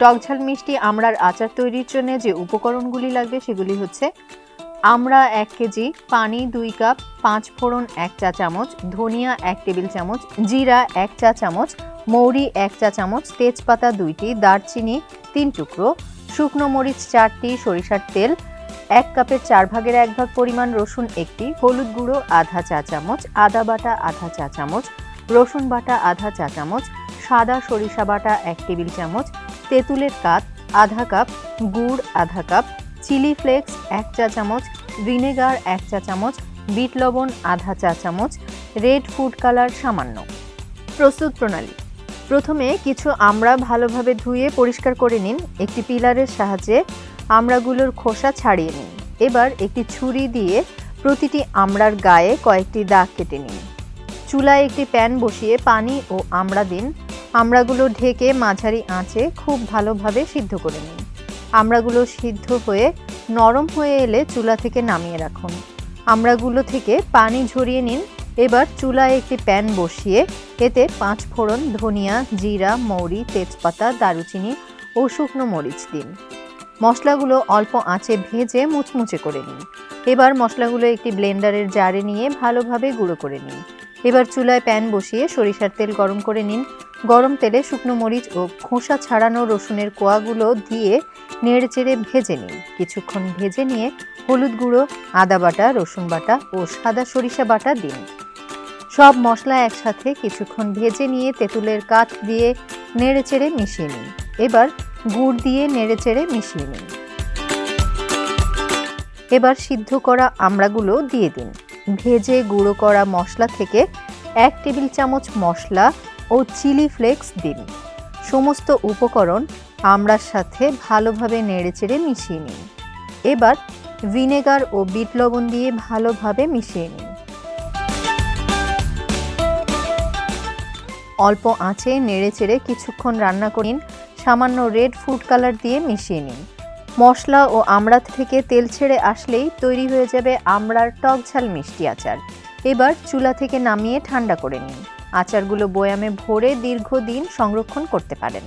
টকঝাল মিষ্টি আমড়ার আচার তৈরির জন্য যে উপকরণগুলি লাগবে সেগুলি হচ্ছে আমড়া এক কেজি, পানি দুই কাপ, পাঁচ ফোড়ন এক চা চামচ, ধনিয়া এক টেবিল চামচ, জিরা এক চা চামচ, মৌরি এক চা চামচ, তেজপাতা দুইটি, দারচিনি তিন টুকরো, শুকনো মরিচ চারটি, সরিষার তেল এক কাপের চার ভাগের এক ভাগ পরিমাণ, রসুন একটি, হলুদ গুঁড়ো আধা চা চামচ, আদা বাটা আধা চা চামচ, রসুন বাটা আধা চা চামচ, সাদা সরিষা বাটা এক টেবিল চামচ তেঁতুলের কাত আধা কাপ, গুড়, আধা কাপ, চিলি ফ্লেক্স, এক চা চামচ, ভিনেগার, এক চা চামচ, বিট লবণ, আধা চা চামচ, রেড ফুড কালার সামান্য। প্রস্তুত প্রণালী। প্রথমে কিছু আমড়া ভালোভাবে ধুয়ে পরিষ্কার করে নিন। একটি পিলারের সাহায্যে আমড়াগুলোর খোসা ছাড়িয়ে নিন। এবার একটি ছুরি দিয়ে প্রতিটি আমড়ার গায়ে কয়েকটি দাগ কেটে নিন। চুলায় একটি প্যান বসিয়ে পানি ও আমড়া দিন। আমড়াগুলো ঢেকে মাঝারি আঁচে খুব ভালোভাবে সিদ্ধ করে নিন। আমড়াগুলো সিদ্ধ হয়ে নরম হয়ে এলে চুলা থেকে নামিয়ে রাখুন। আমড়াগুলো থেকে পানি ঝরিয়ে নিন। এবার চুলায় একটি প্যান বসিয়ে এতে পাঁচ ফোড়ন ধনিয়া, জিরা, মৌরি, তেজপাতা, দারুচিনি ও শুকনো মরিচ দিন। মশলাগুলো অল্প আঁচে ভেজে মুচমুচে করে নিন। এবার মশলাগুলো একটি ব্লেন্ডারের জারে নিয়ে ভালোভাবে গুঁড়ো করে নিন। এবার চুলায় প্যান বসিয়ে সরিষার তেল গরম করে নিন। গরম তেলে শুকনো মরিচ ও খোসা ছাড়ানো রসুনের কোয়াগুলো দিয়ে নেড়েচেড়ে ভেজে নিন। কিছুক্ষণ ভেজে নিয়ে হলুদ গুঁড়ো, আদা বাটা, রসুন বাটা ও সাদা সরিষা বাটা দিন। সব মশলা একসাথে কিছুক্ষণ ভেজে নিয়ে তেঁতুলের কাঠ দিয়ে নেড়েচেড়ে মিশিয়ে নিন। এবার গুড় দিয়ে নেড়েচেড়ে মিশিয়ে নিন। এবার সিদ্ধ করা আমড়াগুলো দিয়ে দিন। ভেজে গুঁড়ো করা মশলা থেকে এক টেবিল চামচ মশলা ও চিলি ফ্লেক্স দিন। সমস্ত উপকরণ আমড়ার সাথে ভালোভাবে নেড়েচেড়ে মিশিয়ে নিন। এবার ভিনেগার ও বিট লবণ দিয়ে ভালোভাবে মিশিয়ে নিন। অল্প আঁচে নেড়েচেড়ে কিছুক্ষণ রান্না করিন সামান্য রেড ফুড কালার দিয়ে মিশিয়ে নিন। মশলা ও আমড়া থেকে তেল ছেড়ে আসলেই তৈরি হয়ে যাবে আমড়ার টক ঝাল মিষ্টি আচার। এবার চুলা থেকে নামিয়ে ঠান্ডা করে নিন। আচারগুলো বয়ামে ভরে দীর্ঘদিন সংরক্ষণ করতে পারেন।